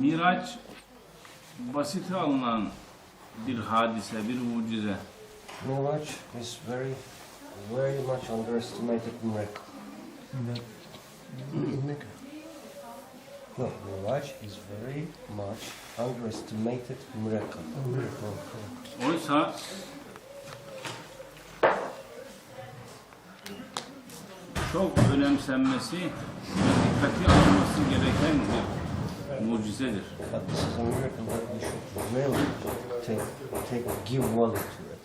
Miraç basite alınan bir hadise, bir mucize. Miraj is very, very much underestimated miracle. No, Miraj is very much underestimated miracle. Oysa çok önemsenmesi ve dikkate alınması gereken bir mucizedir. This is a miracle that we should really take, take, give value to it.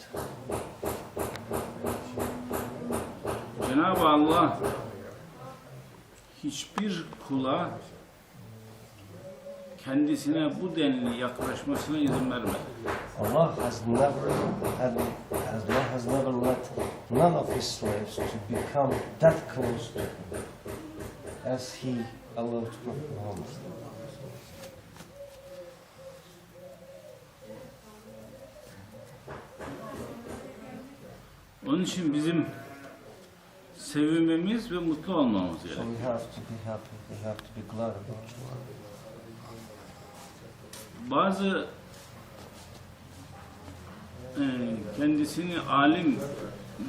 Cenab-ı Allah hiçbir kula kendisine bu denli yaklaşmasına izin vermedi. Allah has never had, Allah has never let none of His slaves to become that close to Him as He allowed Prophet Muhammad. Onun için bizim sevinmemiz ve mutlu olmamız So gerekiyor. we have to be happy. We have to be glad about it. Bazı e, kendisini alim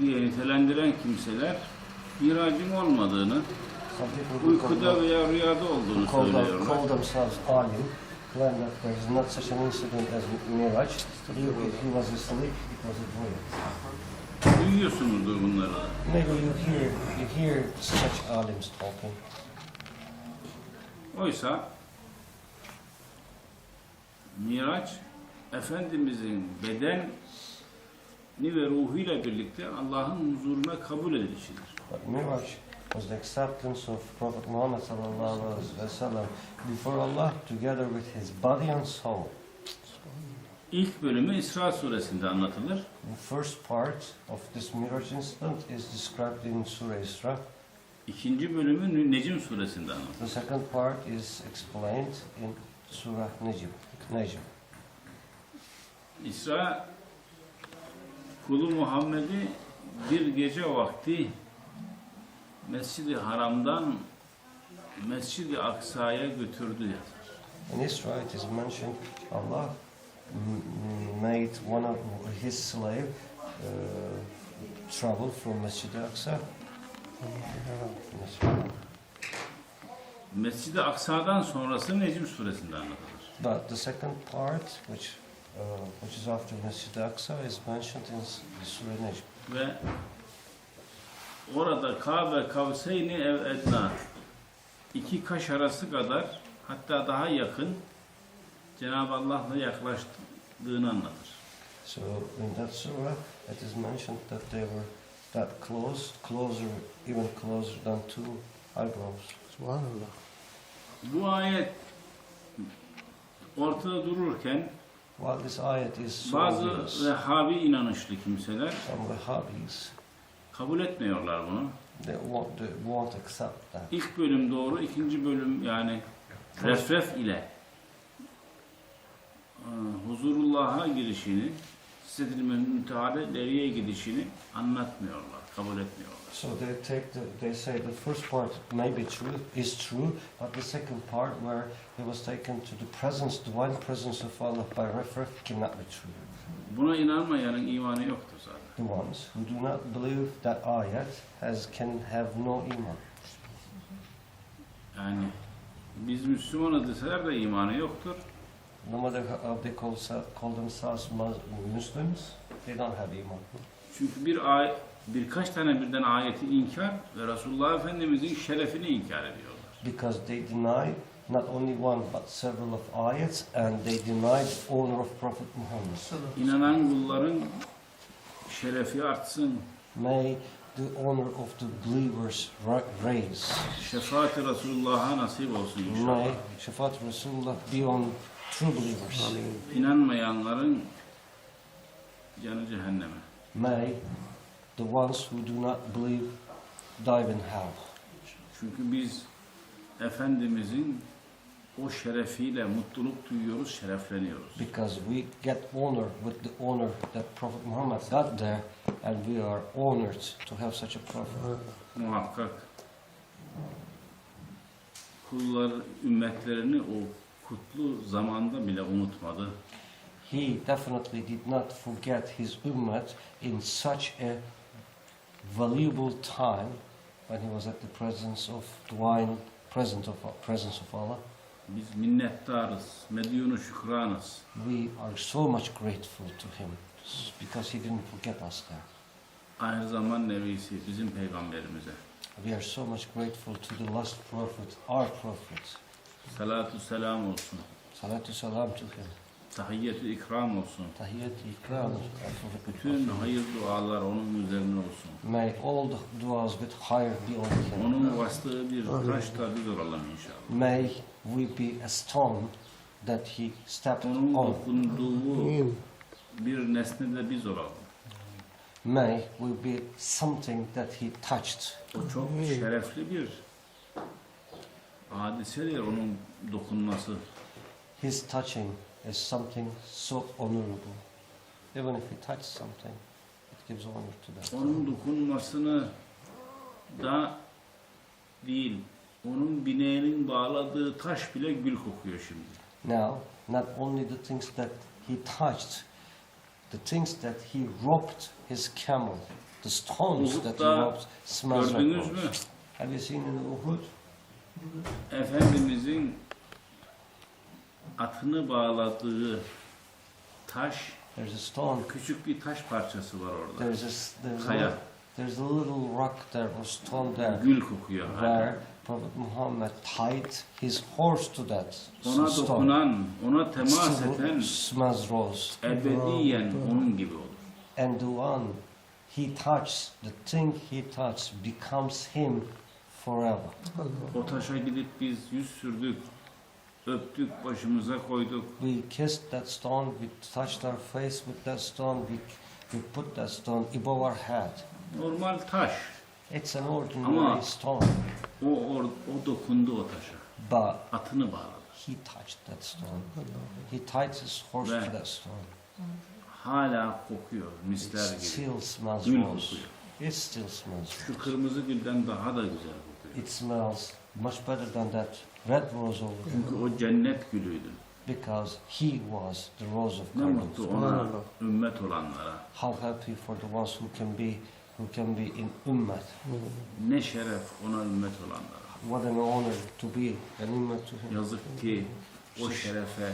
diye nitelendiren kimseler miracın olmadığını, uykuda veya rüyada olduğunu söylüyorlar. call themselves alim claim that there is not such an incident as Miraj. He, he was asleep, it was a dream. Duyuyorsunuzdur bunları. Maybe you hear, you hear such alims talking. Oysa Miraç Efendimizin bedeni ve ruhuyla birlikte Allah'ın huzuruna kabul edilişidir. But Miraj was the acceptance of Prophet Muhammad sallallahu alaihi wasallam before Allah together with his body and soul. İlk bölümü İsra suresinde anlatılır. The first part of this Miraj incident is described in Surah Isra. İkinci bölümü Necim suresinde anlatılır. The second part is explained in Surah Najm. Najm. İsra kulu Muhammed'i bir gece vakti Mescid-i Haram'dan Mescid-i Aksa'ya götürdü. In Isra it is mentioned Allah made one of his slave uh, travel from Masjid al-Aqsa. Mescid-i Aksa'dan sonrası Necim suresinde anlatılır. But the second part, which uh, which is after Masjid al-Aqsa, is mentioned in S- Surah Najm. Ve orada Kabe Kavseyni ev edna iki kaş arası kadar hatta daha yakın Cenab-ı Allah'la yaklaştığını anlatır. So in that surah, it is mentioned that they were that close, closer, even closer than two eyebrows. Subhanallah. Bu ayet ortada dururken While this ayat is so bazı Vehhabi inanışlı kimseler some Wahhabis kabul etmiyorlar bunu. they won't, they won't accept that. İlk bölüm doğru, ikinci bölüm yani refref ile huzurullah'a girişini, Sidr-i Müntehal'e deriye gidişini anlatmıyorlar, kabul etmiyorlar. So they take the, they say the first part may be true, is true, but the second part where he was taken to the presence, divine presence of Allah by reference cannot be true. Buna inanmayanın imanı yoktur zaten. The ones who do not believe that ayat has can have no iman. Yani biz Müslümanız deseler de imanı yoktur. No matter how they call, call themselves Mus- Muslims, they don't have iman. Çünkü bir ay, birkaç tane birden ayeti inkar ve Resulullah Efendimizin şerefini inkar ediyorlar. Because they deny not only one but several of ayats and they deny the honor of Prophet Muhammad. İnanan kulların şerefi artsın, May the honor of the believers raise. şefaat-i Resulullah'a nasip olsun inşallah. May Shafat Rasulullah be on true believers. İnanmayanların canı cehenneme. May the ones who do not believe dive in hell. Çünkü biz Efendimizin o şerefiyle mutluluk duyuyoruz, şerefleniyoruz. Because we get honor with the honor that Prophet Muhammad got there, and we are honored to have such a prophet. Muhakkak kullar ümmetlerini o kutlu zamanda bile unutmadı. He definitely did not forget his ummah in such a valuable time when he was at the presence of divine presence of presence of Allah. Biz minnettarız, medyunu şükranız. We are so much grateful to him because he didn't forget us there. Ahir zaman nevisi bizim peygamberimize. We are so much grateful to the last prophet, our prophet. Salatu selam olsun. Salatu salam to him. Tahiyyetü ikram olsun. Tahiyyat ikram. prophet. Bütün hayır dualar onun üzerine olsun. May all the du'as with higher be on him. Onun bastığı bir taş da biz olalım inşallah. May we be a stone that he stepped Onun on. dokunduğu bir nesne de biz olalım. May we be something that he touched. O çok şerefli bir hadisedir onun dokunması. His touching is something so honorable. Even if he touched something, it gives honor to that. Onun dokunmasını da değil, onun bineğinin bağladığı taş bile gül kokuyor şimdi. Now, not only the things that he touched, the things that he roped his camel, the stones that he roped, smells like Gördünüz mü? Have you seen in Uhud? Efendimizin atını bağladığı taş, There's a stone. küçük bir taş parçası var orada. There's a, there's a, Kaya. li- there's a little rock there or stone there Gül kokuyor. where Prophet Muhammad tied his horse to that Ona stone. dokunan, ona temas eden smells rose. ebediyen onun gibi olur. And the one he touches, the thing he touches becomes him forever. O taşa gidip biz yüz sürdük, öptük, başımıza koyduk. We kissed that stone, we touched our face with that stone, we, we put that stone above our head. Normal taş. It's an ordinary Ama- stone, O, or, o dokundu o taşa. but Atını bağladı. he touched that stone. He tied his horse Ve- to that stone. Hala kokuyor It misler gibi. still smells Gül rose. kokuyor. It still smells Şu rose. kırmızı gülden daha da güzel kokuyor. It smells much better than that red rose over there Çünkü o cennet gülüydü. because he was the rose of Ne mutlu paradise. ona ümmet olanlara. How happy for the ones who can be who can be in ummat. Ne şeref ona ümmet olanlara. What an honor to be an ummat to him. Yazık ki o şerefe,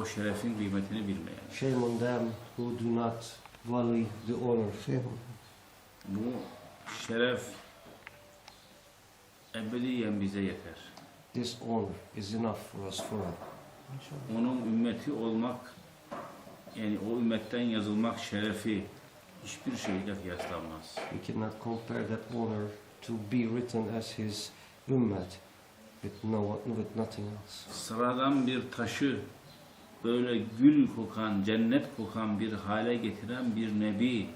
o şerefin kıymetini bilmeyen. Shame on them who do not value the honor. Bu şeref ebediyen bize yeter. This honor is enough for us forever. Onun ümmeti olmak, yani o ümmetten yazılmak şerefi hiçbir şeyle kıyaslanmaz. We cannot compare that honor to be written as his ummat with no with nothing else. Sıradan bir taşı böyle gül kokan, cennet kokan bir hale getiren bir nebi,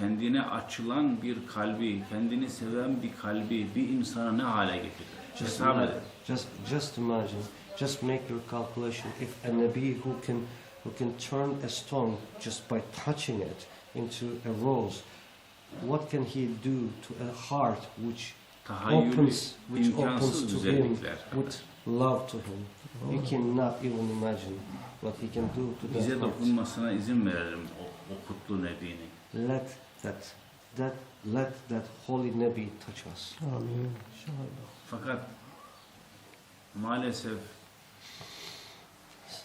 kendine açılan bir kalbi, kendini seven bir kalbi bir insana ne hale getirir? Just Hesap ima- edin. just just imagine, just make your calculation. If a nabi who can who can turn a stone just by touching it into a rose, what can he do to a heart which Tahayyülü opens which opens to him with love to him? You cannot even imagine what he can do to that Bize heart. dokunmasına izin verelim o, o kutlu nebinin. Let that that let that holy nabi touch us. Fakat maalesef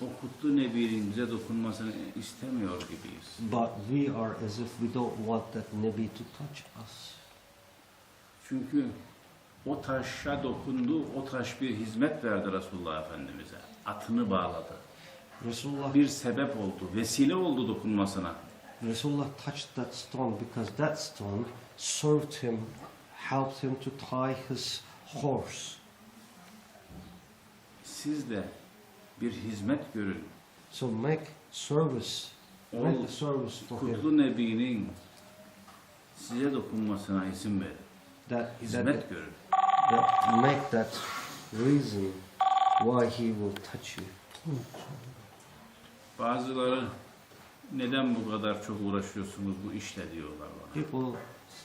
o kutlu nebinin bize dokunmasını istemiyor gibiyiz. But we are as if we don't want that nabi to touch us. Çünkü o taşa dokundu, o taş bir hizmet verdi Resulullah Efendimiz'e. Atını bağladı. Rasulullah Bir sebep oldu, vesile oldu dokunmasına. Rasulullah touched that stone because that stone served him, helped him to tie his horse. Siz de bir hizmet görün. So make service, make a service for him. kutlu nebinin size dokunmasına izin verin. That, that, Hizmet görün. that make that reason why he will touch you. Bazıları neden bu kadar çok uğraşıyorsunuz bu işle diyorlar bana. People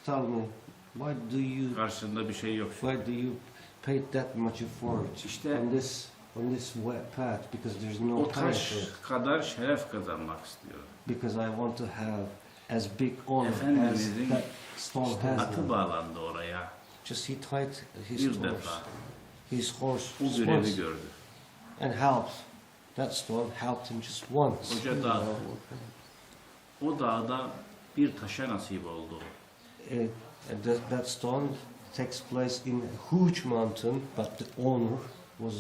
tell me, why do you Karşında bir şey yok. why do you pay that much effort İşte on this on this wet path because there's no O taş kadar şeref kazanmak istiyorum. Because I want to have as big honor as Efendimizin that stone has. Atı bağlandı oraya Just he tied his bir horse, defa. his horse Bu görevi once, gördü. and helped. That stone helped him just once. Hoca dağ. O dağda bir taşa nasip oldu. And that, that stone takes place in a huge mountain, but the honor was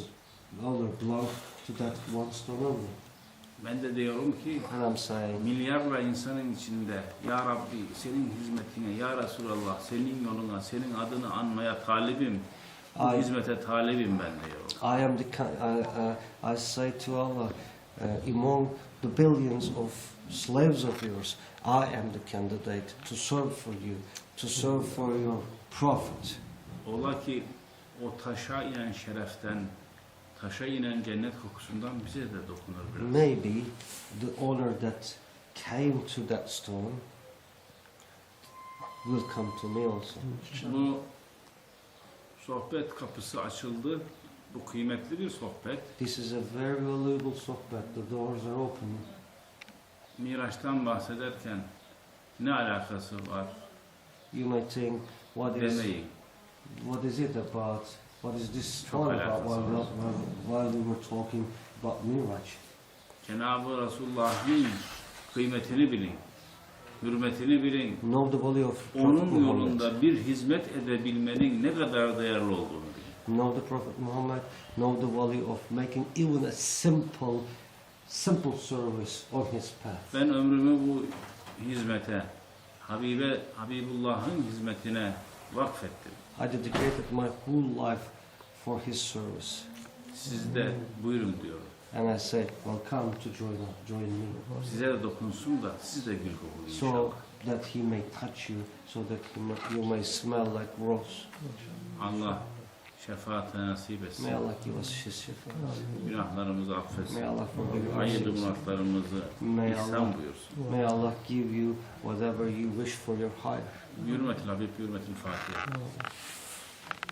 belonged to that one stone only. Ben de diyorum ki And I'm saying, milyarla insanın içinde Ya Rabbi senin hizmetine, Ya Resulallah senin yoluna, senin adını anmaya talibim. Bu Ay- hizmete talibim ben diyor. I am the I, uh, I say to Allah, uh, among the billions of slaves of yours, I am the candidate to serve for you, to serve for your prophet. Ola ki o taşa inen şereften, taşa inen cennet kokusundan bize de dokunur biraz. Maybe the honor that came to that stone will come to me also. Bu sohbet kapısı açıldı. Bu kıymetli bir sohbet. This is a very valuable sohbet. The doors are open. Miraç'tan bahsederken ne alakası var You may think, what is demeyin. what is it about? What is this Çok all about? While, while, while we were talking about Miraj, Cenab-ı Resulullah'ın kıymetini bilin, hürmetini bilin. know the value of Prophet Onun Muhammad. yolunda bir hizmet edebilmenin ne kadar değerli olduğunu bilin. Know the Prophet Muhammad. Know the value of making even a simple, simple service on his path. Ben ömrümü bu hizmete, Habibe, Habibullah'ın hizmetine vakfettim. I dedicated my whole life for his service. Siz de buyurun diyorum. And I say, well, come to join, join me. Size de dokunsun da siz de gül kokun So inşallah. that he may touch you, so that you may, you may smell like rose. Allah şefaat nasip etsin. May Allah give us his shifa. Günahlarımızı affetsin. May Allah forgive Hayırlı sins. muratlarımızı May Allah, ihsan buyursun. may Allah give you whatever you wish for your hire. Hürmetil Habib, hürmetil Fatiha.